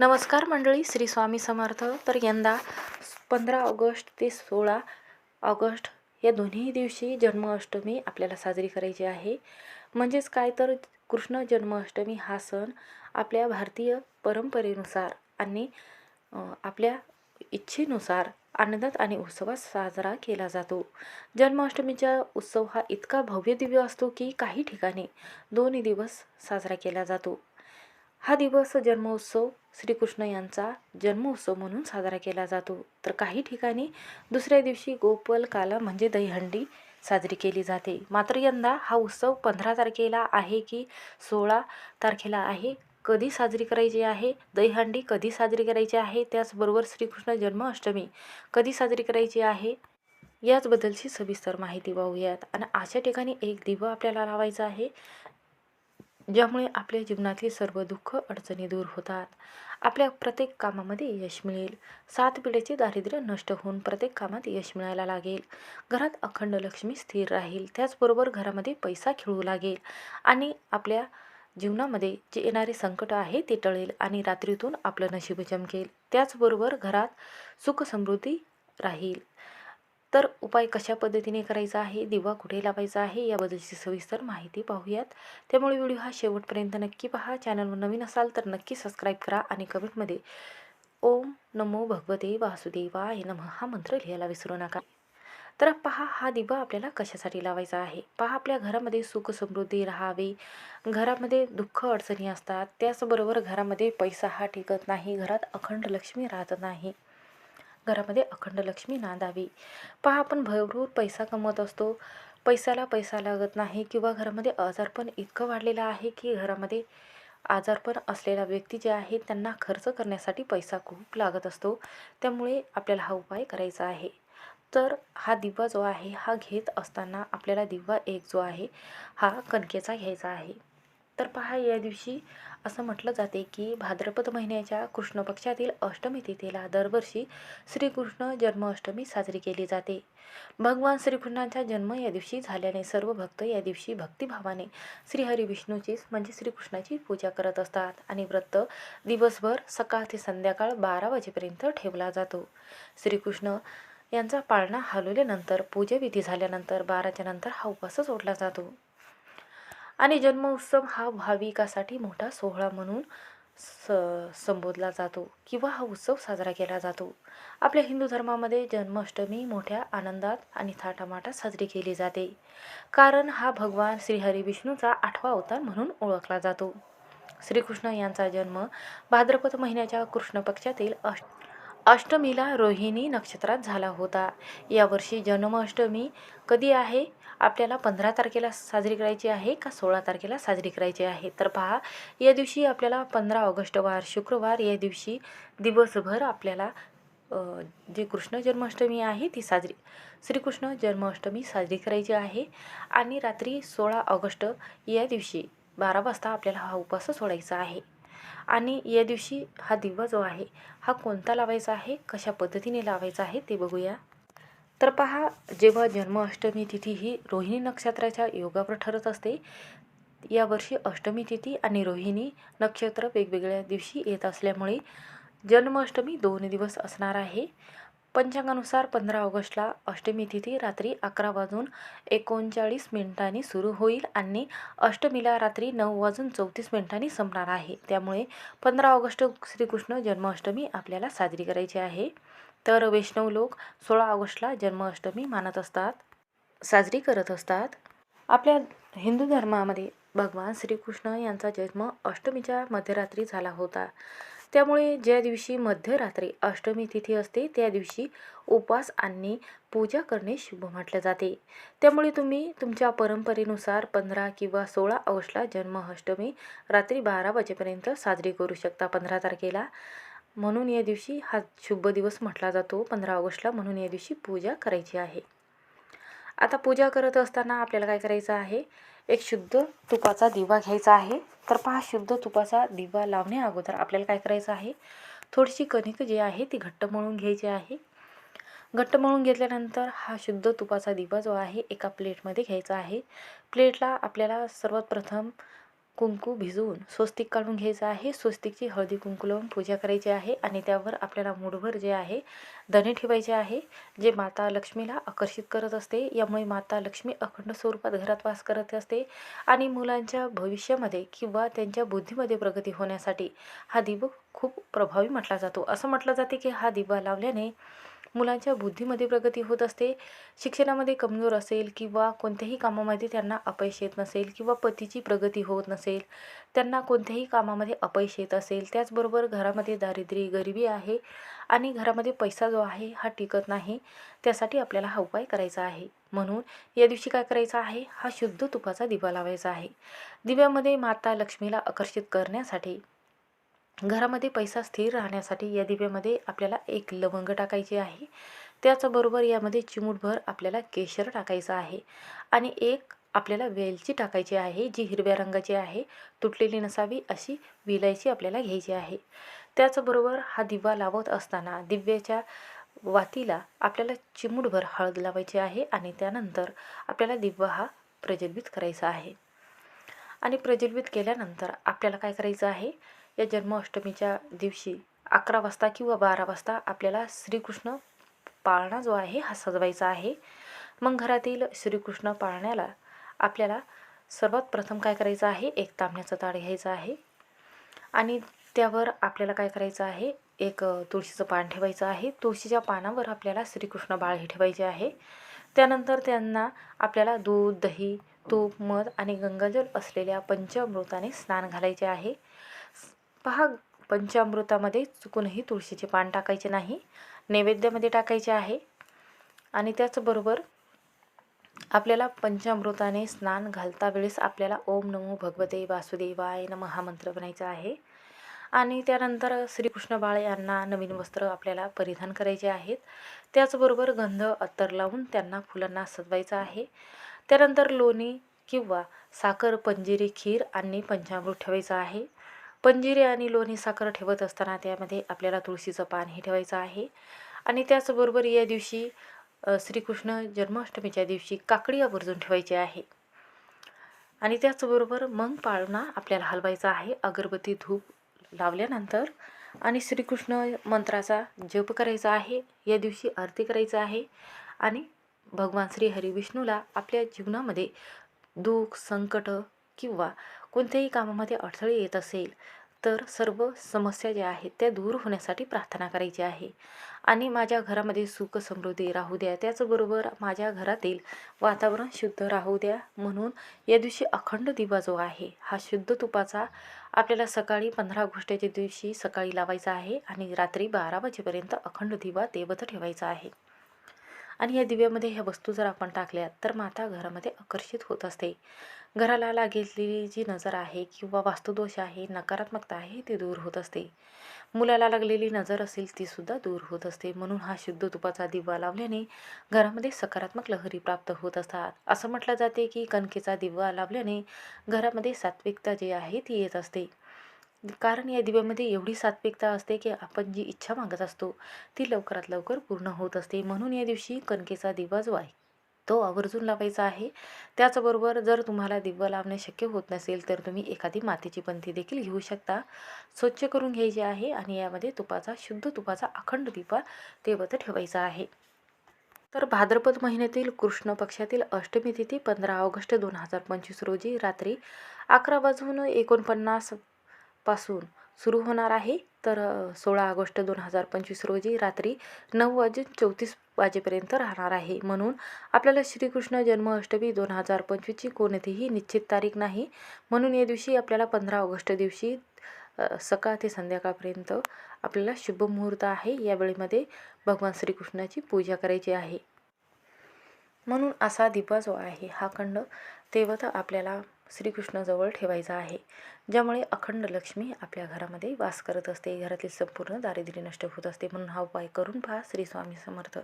नमस्कार मंडळी श्री स्वामी समर्थ. तर यंदा पंधरा ऑगस्ट ते सोळा ऑगस्ट या दोन्ही दिवशी जन्माष्टमी आपल्याला साजरी करायची आहे. म्हणजेच काय तर कृष्ण जन्माष्टमी हा सण आपल्या भारतीय परंपरेनुसार आणि आपल्या इच्छेनुसार आनंदात आणि उत्सवात साजरा केला जातो. जन्माष्टमीचा उत्सव हा इतका भव्य दिव्य असतो की काही ठिकाणी दोन दिवस साजरा केला जातो. हा दिवस जन्मोत्सव श्रीकृष्ण यांचा जन्मोत्सव म्हणून साजरा केला जातो. तर काही ठिकाणी दुसऱ्या दिवशी गोपल काला म्हणजे दहीहंडी साजरी केली जाते. मात्र यंदा हा उत्सव पंधरा तारखेला आहे की सोळा तारखेला आहे? कधी साजरी करायची आहे? दहीहंडी कधी साजरी करायची आहे? त्याचबरोबर श्रीकृष्ण जन्माष्टमी कधी साजरी करायची आहे? याचबद्दलची सविस्तर माहिती पाहूयात. आणि अशा ठिकाणी एक दिवा आपल्याला लावायचा आहे. ज्यामुळे आपल्या जीवनातली सर्व दुःख अडचणी दूर होतात. आपल्या प्रत्येक कामामध्ये यश मिळेल. सात पिढ्याचे दारिद्र्य नष्ट होऊन प्रत्येक कामात यश मिळायला लागेल. घरात अखंड लक्ष्मी स्थिर राहील. त्याचबरोबर घरामध्ये पैसा खेळू लागेल आणि आपल्या जीवनामध्ये जे येणारे संकट आहे ते टळेल आणि रात्रीतून आपलं नशीब चमकेल त्याचबरोबर घरात सुख समृद्धी राहील. तर उपाय कशा पद्धतीने करायचा आहे दिवा कुठे लावायचा आहे याबद्दलची सविस्तर माहिती पाहूयात. त्यामुळे व्हिडिओ हा शेवटपर्यंत नक्की पहा. चॅनलवर नवीन असाल तर नक्की सबस्क्राईब करा आणि कमेंटमध्ये ओम नमो भगवते वासुदेवाय नमः हा मंत्र लिहायला विसरू नका. तर पहा हा दिवा आपल्याला कशासाठी लावायचा आहे? पहा आपल्या घरामध्ये सुख समृद्धी राहावी. घरामध्ये दुःख अडचणी असतात. त्याचबरोबर घरामध्ये पैसा हा टिकत नाही. घरात अखंड लक्ष्मी राहत नाही. घरामध्ये अखंड लक्ष्मी नांदावी. पहा आपण भरपूर पैसा कमवत असतो. पैशाला पैसा लागत नाही किंवा घरामध्ये आजारपण इतकं वाढलेलं आहे की घरामध्ये आजारपण असलेला व्यक्ती जे आहे त्यांना खर्च करण्यासाठी पैसा खूप लागत असतो. त्यामुळे आपल्याला हा उपाय करायचा आहे. तर हा दिवा जो आहे हा घेत असताना आपल्याला दिवा एक जो आहे हा कणकेचा घ्यायचा आहे. तर पहा या दिवशी असं म्हटलं जाते की भाद्रपद महिन्याच्या कृष्ण पक्षातील अष्टमी तिथीला दरवर्षी श्रीकृष्ण जन्माष्टमी साजरी केली जाते. भगवान श्रीकृष्णांचा जन्म या दिवशी झाल्याने सर्व भक्त या दिवशी भक्तिभावाने श्रीहरी विष्णूचीच म्हणजे श्रीकृष्णाची पूजा करत असतात आणि व्रत दिवसभर सकाळ ते संध्याकाळ बारा वाजेपर्यंत ठेवला जातो. श्रीकृष्ण यांचा पाळणा हलवल्यानंतर पूजाविधी झाल्यानंतर बाराच्या नंतर हा उपवास सोडला जातो. आणि जन्मोत्सव हा भाविकासाठी मोठा सोहळा म्हणून स संबोधला जातो किंवा हा उत्सव साजरा केला जातो. आपल्या हिंदू धर्मामध्ये जन्माष्टमी मोठ्या आनंदात आणि थाटामाटात साजरी केली जाते. कारण हा भगवान श्रीहरी विष्णूचा आठवा अवतार म्हणून ओळखला जातो. श्रीकृष्ण यांचा जन्म भाद्रपद महिन्याच्या कृष्ण पक्षातील अष्ट अष्टमीला रोहिणी नक्षत्रात झाला होता. यावर्षी जन्माष्टमी कधी आहे? आपल्याला पंधरा तारखेला साजरी करायची आहे का सोळा तारखेला साजरी करायची आहे? तर पहा या दिवशी आपल्याला पंधरा ऑगस्ट वार शुक्रवार या दिवशी दिवसभर आपल्याला जी कृष्ण जन्माष्टमी आहे ती साजरी श्रीकृष्ण जन्माष्टमी साजरी करायची आहे. आणि रात्री सोळा ऑगस्ट या दिवशी बारा वाजता आपल्याला हा उपवास सोडायचा आहे. आणि या दिवशी हा दिवा जो आहे हा कोणता लावायचा आहे कशा पद्धतीने लावायचा आहे ते बघूया. तर पहा जेव्हा जन्माष्टमी तिथी ही रोहिणी नक्षत्राच्या योगावर ठरत असते यावर्षी अष्टमी तिथी आणि रोहिणी नक्षत्र वेगवेगळ्या दिवशी येत असल्यामुळे जन्माष्टमी दोन दिवस असणार आहे. पंचांगानुसार पंधरा ऑगस्टला अष्टमी तिथी रात्री अकरा वाजून एकोणचाळीस मिनिटांनी सुरू होईल आणि अष्टमीला रात्री नऊ वाजून चौतीस मिनिटांनी संपणार आहे. त्यामुळे पंधरा ऑगस्ट श्रीकृष्ण जन्माष्टमी आपल्याला साजरी करायची आहे. तर वैष्णव लोक सोळा ऑगस्टला जन्माष्टमी मानत असतात साजरी करत असतात. आपल्या हिंदू धर्मामध्ये भगवान श्रीकृष्ण यांचा जन्म अष्टमीच्या मध्यरात्री झाला होता. त्यामुळे ज्या दिवशी मध्यरात्री अष्टमी तिथी असते त्या दिवशी उपवास आणि पूजा करणे शुभ म्हटले जाते. त्यामुळे तुम्ही तुमच्या परंपरेनुसार पंधरा किंवा सोळा ऑगस्टला जन्माष्टमी रात्री बारा वाजेपर्यंत साजरी करू शकता पंधरा तारखेला. म्हणून या दिवशी हा शुभ दिवस म्हटला जातो पंधरा ऑगस्टला म्हणून या दिवशी पूजा करायची आहे. आता पूजा करत असताना आपल्याला काय करायचं आहे? एक शुद्ध तुपाचा दिवा घ्यायचा आहे. तर पहा शुद्ध तुपाचा दिवा लावण्या अगोदर आपल्याला काय करायचं आहे? थोडीशी कणिक जी आहे ती घट्ट मळून घ्यायची आहे. घट्ट मळून घेतल्यानंतर हा शुद्ध तुपाचा दिवा जो आहे एका प्लेटमध्ये घ्यायचा आहे. प्लेटला आपल्याला सर्वात प्रथम कुंकू भिजवून स्वस्तिक काढून घ्यायचं आहे. स्वस्तिकची हळदी कुंकू लावून पूजा करायची आहे आणि त्यावर आपल्याला मूठभर जे आहे दणे ठेवायचे आहे जे माता लक्ष्मीला आकर्षित करत असते. यामुळे माता लक्ष्मी अखंड स्वरूपात घरात वास करत असते आणि मुलांच्या भविष्यामध्ये किंवा त्यांच्या बुद्धीमध्ये प्रगती होण्यासाठी हा दिवा खूप प्रभावी म्हटला जातो. असं म्हटलं जाते की हा दिवा लावल्याने मुलांच्या बुद्धीमध्ये प्रगती होत असते. शिक्षणामध्ये कमजोर असेल किंवा कोणत्याही कामामध्ये त्यांना अपयश येत नसेल किंवा पतीची प्रगती होत नसेल त्यांना कोणत्याही कामामध्ये अपयश येत असेल त्याचबरोबर घरामध्ये दारिद्र्य गरिबी आहे आणि घरामध्ये पैसा जो आहे हा टिकत नाही त्यासाठी आपल्याला हा उपाय करायचा आहे. म्हणून या दिवशी काय करायचं आहे? हा शुद्ध तुपाचा दिवा लावायचा आहे. दिव्यामध्ये माता लक्ष्मीला आकर्षित करण्यासाठी घरामध्ये पैसा स्थिर राहण्यासाठी या दिव्यामध्ये आपल्याला एक लवंग टाकायची आहे. त्याचबरोबर यामध्ये चिमूटभर आपल्याला केशर टाकायचं आहे आणि एक आपल्याला वेलची टाकायची आहे जी हिरव्या रंगाची आहे. तुटलेली नसावी अशी विलायची आपल्याला घ्यायची आहे. त्याचबरोबर हा दिवा लावत असताना दिव्याच्या वातीला आपल्याला चिमूटभर हळद लावायची आहे आणि त्यानंतर आपल्याला दिवा हा प्रज्वलित करायचा आहे. आणि प्रज्वलित केल्यानंतर आपल्याला काय करायचं आहे? या जन्माष्टमीच्या दिवशी अकरा वाजता किंवा बारा वाजता आपल्याला श्रीकृष्ण पाळणा जो आहे हा सजवायचा आहे. मग घरातील श्रीकृष्ण पाळण्याला आपल्याला सर्वात प्रथम काय करायचं आहे एक तांबण्याचं ताळ घ्यायचं आहे. आणि त्यावर आपल्याला काय करायचं आहे एक तुळशीचं पान ठेवायचं आहे. तुळशीच्या पानावर आपल्याला श्रीकृष्ण बाळ हे ठेवायचे आहे. त्यानंतर त्यांना आपल्याला दूध दही तूप मध आणि गंगाजल असलेल्या पंचामृताने स्नान घालायचे आहे. पहा पंचामृतामध्ये चुकूनही तुळशीचे पान टाकायचे नाही नैवेद्यामध्ये टाकायचे आहे. आणि त्याचबरोबर आपल्याला पंचामृताने स्नान घालता वेळेस आपल्याला ओम नमो भगवते वासुदेवाय नम हा मंत्र बनायचा आहे. आणि त्यानंतर श्रीकृष्ण बाळ यांना नवीन वस्त्र आपल्याला परिधान करायचे आहेत. त्याचबरोबर गंध अत्तर लावून त्यांना फुलांना सजवायचं आहे. त्यानंतर लोणी किंवा साखर पंजिरी खीर आणि पंचामृत ठेवायचं आहे. पंजिरे आणि लोणी साखर ठेवत असताना त्यामध्ये आपल्याला तुळशीचं पान हे ठेवायचं आहे. आणि त्याचबरोबर या दिवशी श्रीकृष्ण जन्माष्टमीच्या दिवशी काकडी आवर्जून ठेवायची आहे. आणि त्याचबरोबर मग पाळणा आपल्याला हलवायचा आहे. अगरबत्ती धूप लावल्यानंतर आणि श्रीकृष्ण मंत्राचा जप करायचा आहे. या दिवशी आरती करायचं आहे. आणि भगवान श्री हरिविष्णूला आपल्या जीवनामध्ये दुःख संकट किंवा कोणत्याही कामामध्ये अडथळे येत असेल तर सर्व समस्या ज्या आहेत त्या दूर होण्यासाठी प्रार्थना करायची आहे. आणि माझ्या घरामध्ये सुख समृद्धी राहू द्या. त्याचबरोबर माझ्या घरातील वातावरण शुद्ध राहू द्या. म्हणून या दिवशी अखंड दिवा जो आहे हा शुद्ध तुपाचा आपल्याला सकाळी पंधरा ऑगस्टच्या दिवशी सकाळी लावायचा आहे आणि रात्री बारा वाजेपर्यंत अखंड दिवा देवत ठेवायचा आहे. आणि या दिव्यामध्ये ह्या वस्तू जर आपण टाकल्या तर माता घरामध्ये आकर्षित होत असते. घराला लागलेली जी नजर आहे किंवा वास्तुदोष आहे नकारात्मकता आहे ती दूर होत असते. मुलाला लागलेली नजर असेल तीसुद्धा दूर होत असते. म्हणून हा शुद्ध तुपाचा दिवा लावल्याने घरामध्ये सकारात्मक लहरी प्राप्त होत असतात. असं म्हटलं जाते की कणकेचा दिवा लावल्याने घरामध्ये सात्विकता जी आहे ती येत असते. कारण या दिव्यामध्ये एवढी सात्विकता असते की आपण जी इच्छा मागत असतो ती लवकरात लवकर पूर्ण होत असते. म्हणून या दिवशी कणकेचा दिवा जो आहे तो आवर्जून लावायचा आहे. त्याचबरोबर जर तुम्हाला दिवा लावणे शक्य होत नसेल तर तुम्ही एखादी मातीची पंथी देखील घेऊ शकता. स्वच्छ करून घ्यायची आहे आणि यामध्ये तुपाचा शुद्ध तुपाचा अखंड दिवा तेवत ठेवायचा आहे. तर भाद्रपद महिन्यातील कृष्ण पक्षातील अष्टमी तिथी पंधरा ऑगस्ट दोन हजार पंचवीस रोजी रात्री अकरा वाजून एकोणपन्नास पासून सुरू होणार आहे. तर सोळा ऑगस्ट दोन हजार पंचवीस रोजी रात्री नऊ वाजून चौतीस वाजेपर्यंत राहणार आहे. म्हणून आपल्याला श्रीकृष्ण जन्माष्टमी दोन हजार पंचवीसची कोणतीही निश्चित तारीख नाही. म्हणून या दिवशी आपल्याला पंधरा ऑगस्ट दिवशी सकाळ ते संध्याकाळपर्यंत आपल्याला शुभ मुहूर्त आहे. या वेळेमध्ये भगवान श्रीकृष्णाची पूजा करायची आहे. म्हणून असा दिवा जो आहे हा खंड तेवत आपल्याला श्रीकृष्णाजवळ ठेवायचा आहे ज्यामुळे अखंड लक्ष्मी आपल्या घरामध्ये वास करत असते. घरातील संपूर्ण दारिद्र्य नष्ट होत असते. म्हणून हा उपाय करून पहा. श्री स्वामी समर्थ.